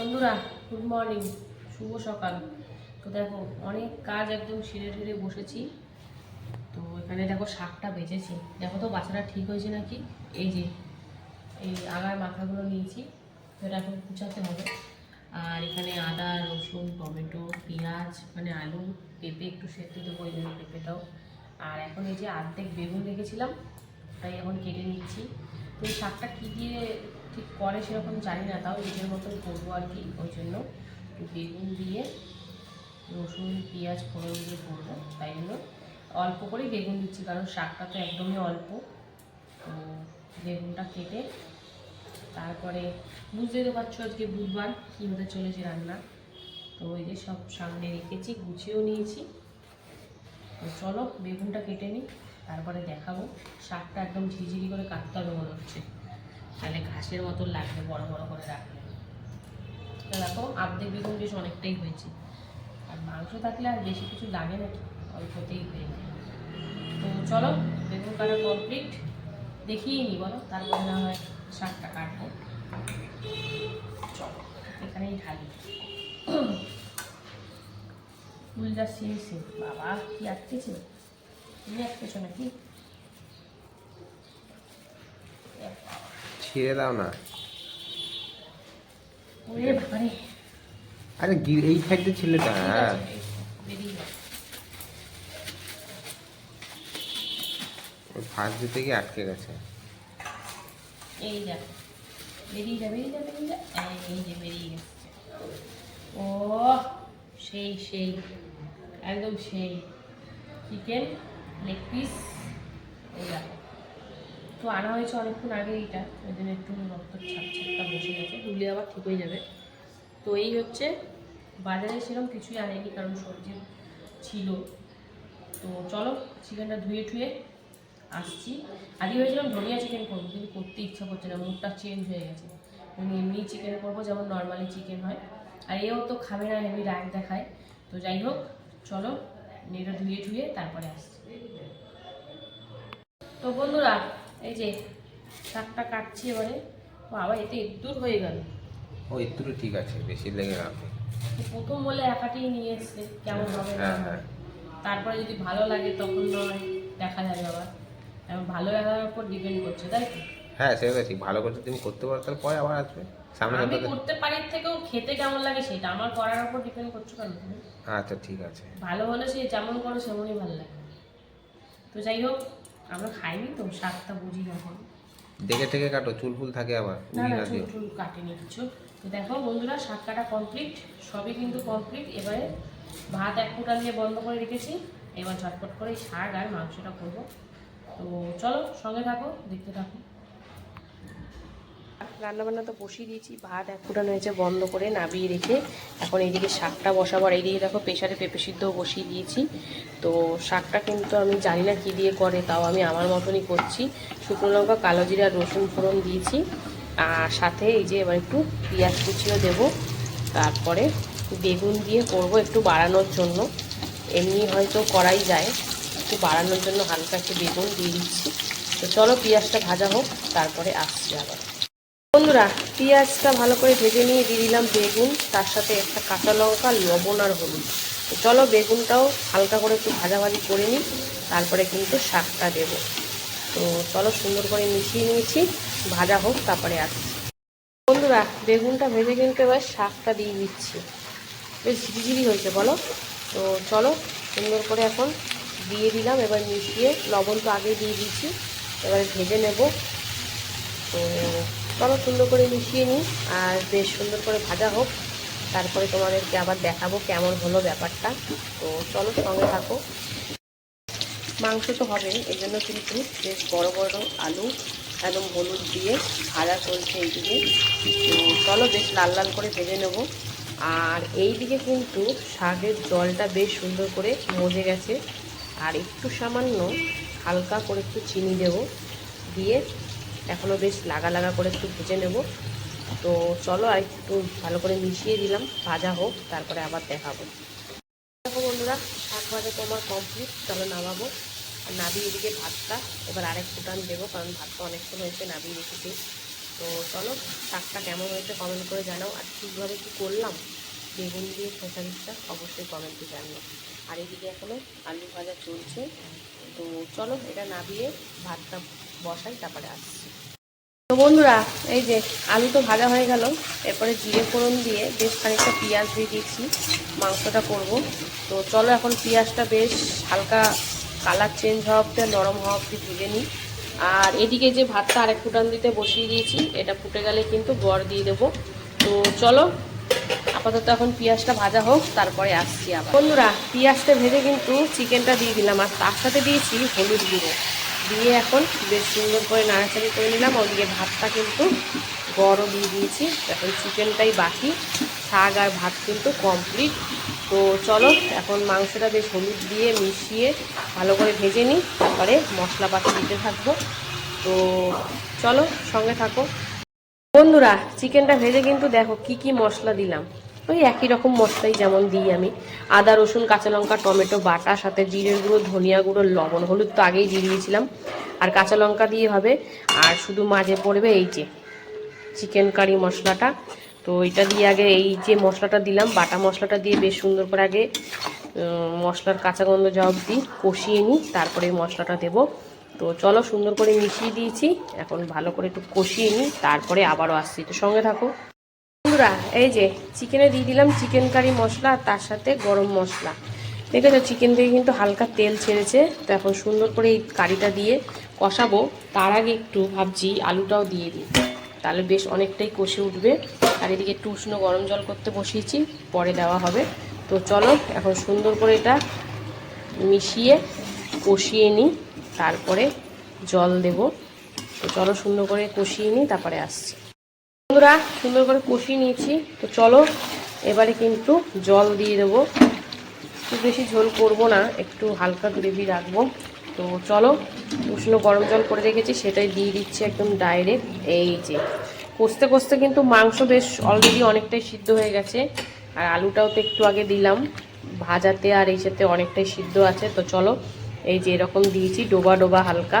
বন্ধুরা good morning শুভ সকাল। তো দেখো, অনেক কাজ একদম সেরে সেরে বসেছি। তো এখানে দেখো শাকটা বেঁচেছি। দেখো তো বাচ্চাটা ঠিক হয়েছে নাকি? এই যে, এই আগার মাথাগুলো নিয়েছি, তো এটা এখন কুচাতে হবে। আর এখানে আদা, রসুন, টমেটো, পেঁয়াজ মানে আলু, পেঁপে একটু সেদ্ধ দেবো, এই জন্য পেঁপেটাও আর এখন এই যে আর্ধেক বেগুন রেখেছিলাম, তাই এখন কেটে নিচ্ছি। তো শাকটা কী দিয়ে ঠিক করে সেরকম জানি না, তাও নিজের মতন করব আর কি। ওই জন্য বেগুন দিয়ে, রসুন, পেঁয়াজ, ফোড়ন দিয়ে করব, তাই জন্য। অল্প করেই বেগুন দিচ্ছি, কারণ শাকটা তো একদমই অল্প। তো বেগুনটা কেটে, তারপরে বুঝতেই তো পারছ আজকে বুধবার কী হতে চলেছে রান্না। তো ওই যে সব সামনে রেখেছি, গুছিয়েও নিয়েছি। তো চলো, বেগুনটা কেটে নিই, তারপরে দেখাবো। শাকটা একদম ঝিঝিরি করে কাটতে হবে মনে হচ্ছে। তাহলে ঘাসের মতন লাগবে, বড় বড় করে রাখলে। দেখো, আর্ধেক বেগুন বেশ অনেকটাই হয়েছে। আর মাংস থাকলে আর বেশি কিছু লাগে না অল্পতেই হয়ে যায়। তো চলো, বেগুন কাটা কমপ্লিট দেখিয়ে নি, বলো। তারপরে না হয় শাকটা কাটবো। চলো, এখানেই ঢালি। ফুলটা সিম সিম বাবা, কি আটকেছে? তুমি আটকেছো নাকি এ বাবা। ছিঁড়ে দাও না। ওরে আরে এই সাইডে ছেলেটা ফার্স্ট দিতে গিয়ে আটকে গেছে। এই বেরিয়ে যা বেরিয়ে যা বেরিয়ে যা। এই, যে বেরিয়ে গেছে। ও সেই সেই একদম সেই। চিকেন লেগ পিস দেখো তো আনা হয়েছে অনেকক্ষণ আগে এইটা, ওই জন্য একটু রক্ত ছাপ ছাপটা বসে গেছে, ধুলে আবার ঠিক হয়ে যাবে। তো এই হচ্ছে, বাজারে সেরকম কিছুই আনেনি কারণ সবজি ছিল। তো চলো, চিকেনটা ধুয়ে টুয়ে আসছি। আগে ভেবেছিলাম ধনিয়া চিকেন করব, কিন্তু করতে ইচ্ছা করছে না মুখটা চেঞ্জ হয়ে গেছে। আমি এমনি চিকেন করব, যেমন নর্মালি চিকেন হয়। আর এও তো খাবে না হেভি রাগ দেখায়। তো যাই হোক, চলো এটা ধুয়ে ধুয়ে তারপরে আসছি। তো বন্ধুরা এই যে শাকটা কাটছি এবারে। আবার এতে দূর হয়ে গেল। ও একটু ঠিক আছে বেশি লেগে তো প্রথম বলে একাটেই নিয়ে এসছে কেমন হবে? হ্যাঁ, হ্যাঁ। তারপরে যদি ভালো লাগে তখন নয় দেখা যাবে আবার। ভালো লাগার উপর ডিপেন্ড করছে তাই তো? হ্যাঁ সেটা ঠিক ভালো করে তুমি করতে পারো তাহলে পরে আবার আসবে। সামনে আমি করতে পারি থেকেও খেতে কেমন লাগে সেটা আমার করার উপর ডিপেন্ড করছ কেন আচ্ছা ঠিক আছে। ভালো হলে সে যেমন করো সেমনই ভালো লাগে। তো যাই হোক আমরা খাইনি তো শাকটা বুঝি যখন দেখে থেকে কাটো চুল ফুল থাকে আবার না চুল ফুল কাটি কাটেনি কিছু। তো দেখো বন্ধুরা শাক কাটা কমপ্লিট সবই কিন্তু কমপ্লিট এবারে ভাত এক ফুটা দিয়ে বন্ধ করে রেখেছি। এবার ঝটপট করে শাক আর মাংসটা করব। তো চলো সঙ্গে থাকো দেখতে থাকো। রান্নাবান্না তো বসিয়ে দিয়েছি। ভাত এক ফুটানো হয়েছে, বন্ধ করে নাবিয়ে রেখে এখন এইদিকে শাকটা বসাবো। আর এইদিকে দেখো প্রেশারে পেঁপে সিদ্ধও বসিয়ে দিয়েছি। তো শাকটা কিন্তু আমি জানি না কী দিয়ে করে, তাও আমি আমার মতনই করছি। শুকনো লঙ্কা, কালো জিরা, রসুন ফোড়ন দিয়েছি। আর সাথে এই যে এবার একটু পেঁয়াজ কুচিও দেবো। তারপরে বেগুন দিয়ে করব একটু বাড়ানোর জন্য। এমনি হয়তো করাই যায়, একটু বাড়ানোর জন্য হালকা একটু বেগুন দিয়ে দিচ্ছি। তো চলো পেঁয়াজটা ভাজা হোক, তারপরে আসছি আবার। বন্ধুরা, পেঁয়াজটা ভালো করে ভেজে নিয়ে দিয়ে দিলাম বেগুন, তার সাথে একটা কাঁচা লঙ্কা, লবণ আর হলুদ। চলো বেগুনটাও হালকা করে একটু ভাজাভাজি করে নিই, তারপরে কিন্তু শাকটা দেবো। তো চলো সুন্দর করে মিশিয়ে নিয়েছি, ভাজা হোক, তারপরে আসছি বন্ধুরা, বেগুনটা ভেজে কিন্তু এবার শাকটা দিয়ে দিচ্ছি। বেশ ঝিরিঝিরি হয়েছে, বলো? তো চলো সুন্দর করে এখন দিয়ে দিলাম, এবার মিশিয়ে লবণ তো আগে দিয়ে দিয়েছি, এবারে ভেজে নেব। তো চলো সুন্দর করে মিশিয়ে নিই আর বেশ সুন্দর করে ভাজা হোক। তারপরে তোমাদেরকে আবার দেখাবো কেমন হলো ব্যাপারটা। তো চলো সঙ্গে থাকো। মাংস তো হবে এই জন্য কিন্তু বেশ বড় বড় আলু একদম হলুদ দিয়ে ভাজা চলছে এইদিকে। তো চলো বেশ লাল লাল করে ভেজে নেব। আর এই দিকে কিন্তু শাকের জলটা বেশ সুন্দর করে মজে গেছে। আর একটু সামান্য হালকা করে একটু চিনি দেব। দিয়ে এখনও বেশ লাগা লাগা করে একটু ভেজে নেব। তো চলো আর একটু ভালো করে মিশিয়ে দিলাম, ভাজা হোক, তারপরে আবার দেখাবো। দেখো বন্ধুরা শাক ভাজা তো আমার কমপ্লিট চলো নামাবো। আর নাবি এদিকে ভাতটা, এবার আরেক ফুটান দেবো, কারণ ভাতটা অনেকক্ষণ হয়েছে নাবিয়ে রেখেছি। তো চলো, শাকটা কেমন হয়েছে কমেন্ট করে জানাও, আর ঠিকভাবে কি করলাম, বেগুন দিয়ে খেসারির শাক অবশ্যই কমেন্টে জানিও। আর এদিকে এখনও আলু ভাজা চলছে। তো চলো, এটা নাবিয়ে ভাতটা বসাই, তারপরে আসছি। তো বন্ধুরা, এই যে আলু তো ভাজা হয়ে গেল, এরপরে জিরে ফোড়ন দিয়ে বেশ খানিকটা পেঁয়াজ দিয়ে দিয়েছি, মাংসটা করব। তো চলো এখন পেঁয়াজটা বেশ হালকা কালার চেঞ্জ হওয়া অব্দি নরম হওয়া অব্দি ভেজে নিই। আর এদিকে যে ভাতটা আরেক ফুটান দিতে বসিয়ে দিয়েছি, এটা ফুটে গেলে কিন্তু গড় দিয়ে দেবো। তো চলো, আপাতত এখন পেঁয়াজটা ভাজা হোক, তারপরে আসছি আবার। বন্ধুরা, পেঁয়াজটা ভেজে কিন্তু চিকেনটা দিয়ে দিলাম, আর তার সাথে দিয়েছি হলুদ গুঁড়ো। দিয়ে এখন বেশ সুন্দর করে নাড়াচাড়ি করে নিলাম। ওদিকে ভাতটা কিন্তু গরম দিয়ে দিয়েছি। এখন চিকেনটাই বাকি। শাক আর ভাত কিন্তু কমপ্লিট তো চলো, এখন মাংসটা বেশ হলুদ দিয়ে মিশিয়ে ভালো করে ভেজে নিই। তারপরে মশলাপাতি দিতে থাকব। তো চলো, সঙ্গে থাকো। বন্ধুরা, চিকেনটা ভেজে কিন্তু দেখো কি কি মশলা দিলাম। ওই একই রকম মশলাই যেমন দিই আমি। আদা, রসুন, কাঁচা লঙ্কা, টমেটো, বাটা, সাথে জিরের গুঁড়ো, ধনিয়া গুঁড়ো, লবণ, হলুদ তো আগেই দিয়ে দিয়েছিলাম। আর কাঁচা লঙ্কা দিয়ে হবে, আর শুধু মাঝে পড়বে এই যে চিকেন কারি মশলাটা। তো এটা দিয়ে আগে এই যে মশলাটা দিলাম, বাটা মশলাটা দিয়ে বেশ সুন্দর করে আগে মশলার কাঁচা গন্ধ জব দিই কষিয়ে নিই, তারপরে মশলাটা দেবো। তো চলো সুন্দর করে মিশিয়ে দিয়েছি, এখন ভালো করে একটু কষিয়ে নিই, তারপরে আবারও আসছি। তো সঙ্গে থাকো। বন্ধুরা, এই যে চিকেনে দিয়ে দিলাম চিকেন কারি মশলা আর তার সাথে গরম মশলা। দেখেছ, চিকেন থেকে কিন্তু হালকা তেল ছেড়েছে। তো এখন সুন্দর করে এই কারিটা দিয়ে কষাবো। তার আগে একটু ভাবছি আলুটাও দিয়ে দিই। তাহলে বেশ অনেকটাই কষে উঠবে। আর এদিকে একটু উষ্ণ গরম জল করতে বসিয়েছি, পরে দেওয়া হবে। তো চলো, এখন সুন্দর করে এটা মিশিয়ে কষিয়ে নিই। তারপরে জল দেব। তো চলো সুন্দর করে কষিয়ে নিই, তারপরে আসছি। বন্ধুরা, সুন্দর করে কষিয়ে নিয়েছি। তো চলো, এবারে কিন্তু জল দিয়ে দেবো। খুব বেশি ঝোল করব না, একটু হালকা গ্রেভি রাখব। তো চলো, উষ্ণ গরম জল করে রেখেছি, সেটাই দিয়ে দিচ্ছি একদম ডাইরেক্ট এই যে, কষতে কষতে কিন্তু মাংস বেশ অলরেডি অনেকটাই সিদ্ধ হয়ে গেছে। আর আলুটাও তো একটু আগে দিলাম। ভাজাতে আর এই সাথে অনেকটাই সিদ্ধ আছে। তো চলো, এই যে এরকম দিয়েছি, ডোবা ডোবা হালকা।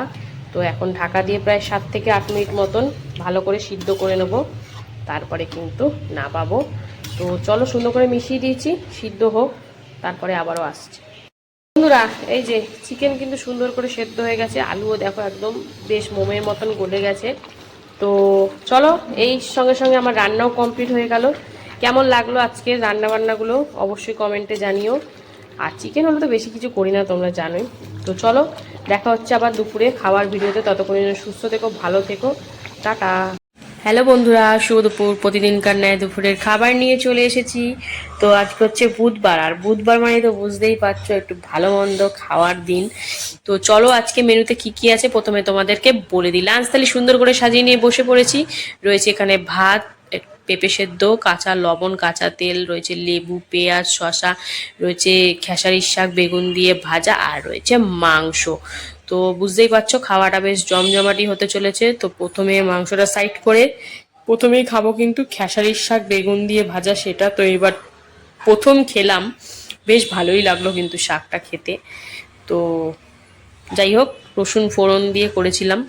তো এখন ঢাকা দিয়ে প্রায় সাত থেকে আট মিনিট মতন ভালো করে সিদ্ধ করে নেব। তারপরে কিন্তু না পাবো তো চলো সুন্দর করে মিশিয়ে দিয়েছি, সিদ্ধ হোক, তারপরে আবারও আসছে। বন্ধুরা, এই যে চিকেন কিন্তু সুন্দর করে সেদ্ধ হয়ে গেছে, আলুও দেখো একদম বেশ মোমের মতন গলে গেছে। তো চলো, এই সঙ্গে সঙ্গে আমার রান্নাও কমপ্লিট হয়ে গেল। কেমন লাগল আজকে রান্না বান্নাগুলো অবশ্যই কমেন্টে জানিও। আর চিকেন হলে তো বেশি কিছু করি না, তোমরা জানোই। তো চলো, দেখা হচ্ছে আবার দুপুরে খাওয়ার ভিডিওতে। ততক্ষণ সুস্থ থেকো, ভালো থেকো। টাটা। হ্যালো বন্ধুরা, শুভ দুপুর। প্রতিদিনকার ন্যায় দুপুরের খাবার নিয়ে চলে এসেছি। তো আজকে হচ্ছে বুধবার, আর বুধবার মানে তো বুঝতেই পারছ, একটু ভালো মন্দ খাওয়ার দিন। তো চলো আজকে মেনুতে কি কি আছে? প্রথমে তোমাদেরকে বলে দিই। লাঞ্চ তাহলে সুন্দর করে সাজিয়ে নিয়ে বসে পড়েছি। রয়েছে এখানে ভাত পেঁপে সেদ্ধ, কাঁচা লবণ, কাঁচা তেল, রয়েছে লেবু, পেঁয়াজ, শসা, রয়েছে খেসারির শাক, বেগুন দিয়ে ভাজা, আর রয়েছে মাংস। তো বুঝতেই পারছ, খাওয়াটা বেশ জমজমাটি হতে চলেছে। তো প্রথমে মাংসটা সাইড করে প্রথমেই খাব কিন্তু খেসারির শাক, বেগুন দিয়ে ভাজা সেটা। তো এবার প্রথম খেলাম, বেশ ভালোই লাগল কিন্তু শাকটা খেতে। তো যাই হোক, রসুন ফোড়ন দিয়ে করেছিলাম।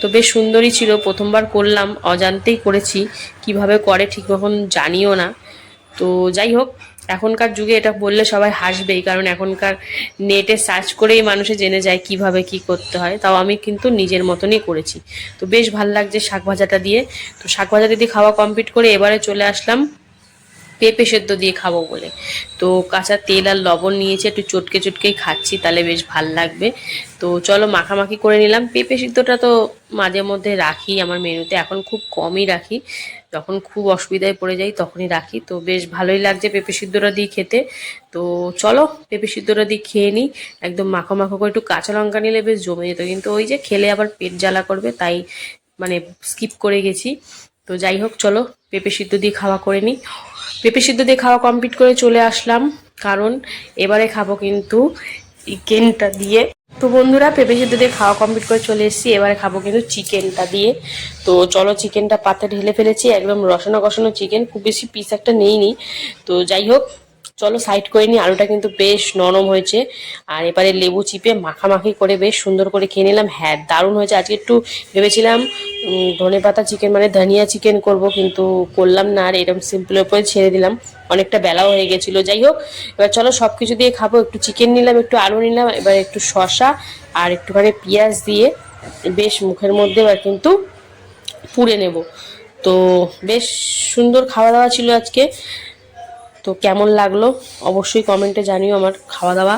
তো বেশ সুন্দরই ছিল, প্রথমবার করলাম, অজান্তেই করেছি। কীভাবে করে ঠিক এখন জানিও না। তো যাই হোক, এখনকার যুগে এটা বললে সবাই হাসবেই, কারণ এখনকার নেটে সার্চ করেই মানুষে জেনে যায় কীভাবে কি করতে হয়। তাও আমি কিন্তু নিজের মতনই করেছি। তো বেশ ভালো লাগছে শাক ভাজাটা দিয়ে। তো শাক ভাজাটা দিয়ে খাওয়া কমপ্লিট করে এবারে চলে আসলাম পেঁপে সেদ্ধ দিয়ে খাব বলে। তো কাঁচা তেল আর লবণ নিয়েছি, একটু চটকে চটকেই খাচ্ছি, তাহলে বেশ ভালো লাগবে। তো চলো মাখামাখি করে নিলাম। পেঁপে সিদ্ধটা তো মাঝে মধ্যে রাখি, আমার মেনুতে এখন খুব কমই রাখি। যখন খুব অসুবিধায় পড়ে যাই তখনই রাখি। তো বেশ ভালোই লাগছে পেঁপে সিদ্ধটা দিয়ে খেতে। তো চলো পেঁপে সিদ্ধটা দিয়ে খেয়ে নিই। একদম মাখো মাখো করে একটু কাঁচা লঙ্কা নিলে বেশ জমে যেত। কিন্তু ওই যে খেলে আবার পেট জ্বালা করবে, তাই মানে স্কিপ করে গেছি। তো যাই হোক, চলো পেঁপে সিদ্ধ দিয়ে খাওয়া করে নিই। পেঁপে সিদ্ধ দিয়ে খাওয়া কমপ্লিট করে চলে আসলাম। কারণ এবারে খাব কিন্তু চিকেনটা দিয়ে। তো বন্ধুরা, পেঁপে সেদ্ধ দিয়ে খাওয়া কমপ্লিট করে চলে এসেছি। এবারে খাব কিন্তু চিকেনটা দিয়ে। তো চলো চিকেনটা পাতে ঢেলে ফেলেছি, একদম রসনা কষানো চিকেন খুব বেশি পিস একটা নেই নি তো যাই হোক চলো সাইড করে নিই। আলুটা কিন্তু বেশ নরম হয়েছে। আর এবারে লেবু চিপে মাখামাখি করে বেশ সুন্দর করে খেয়ে নিলাম। হ্যাঁ দারুণ হয়েছে। আজকে একটু ভেবেছিলাম ধনে পাতা চিকেন মানে ধনিয়া চিকেন করব, কিন্তু করলাম না। আর এরকম সিম্পলের উপরে ছেড়ে দিলাম। অনেকটা বেলাও হয়ে গেছিল। যাই হোক, এবার চলো সব কিছু দিয়ে খাব। একটু চিকেন নিলাম, একটু আলু নিলাম, এবার একটু শশা আর একটুখানি পেঁয়াজ দিয়ে বেশ মুখের মধ্যে এবার কিন্তু পুড়ে নেব। তো বেশ সুন্দর খাওয়া দাওয়া ছিল আজকে। তো কেমন লাগল অবশ্যই কমেন্টে জানিও আমার খাওয়া দাওয়া।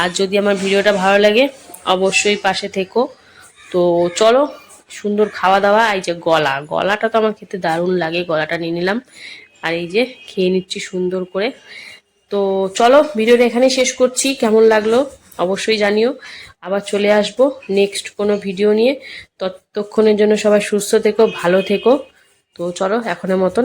আর যদি আমার ভিডিওটা ভালো লাগে, অবশ্যই পাশে থেকো। তো চলো, সুন্দর খাওয়া দাওয়া, এই যে গলা। গলাটা তো আমার খেতে দারুণ লাগে, গলাটা নিয়ে নিলাম। আর এই যে খেয়ে নিচ্ছি সুন্দর করে। তো চলো, ভিডিওটা এখানে শেষ করছি। কেমন লাগল অবশ্যই জানিও। আবার চলে আসব নেক্সট কোনো ভিডিও নিয়ে। ততক্ষণের জন্য সবাই সুস্থ থেকো, ভালো থেকো। তো চলো, এখনের মতন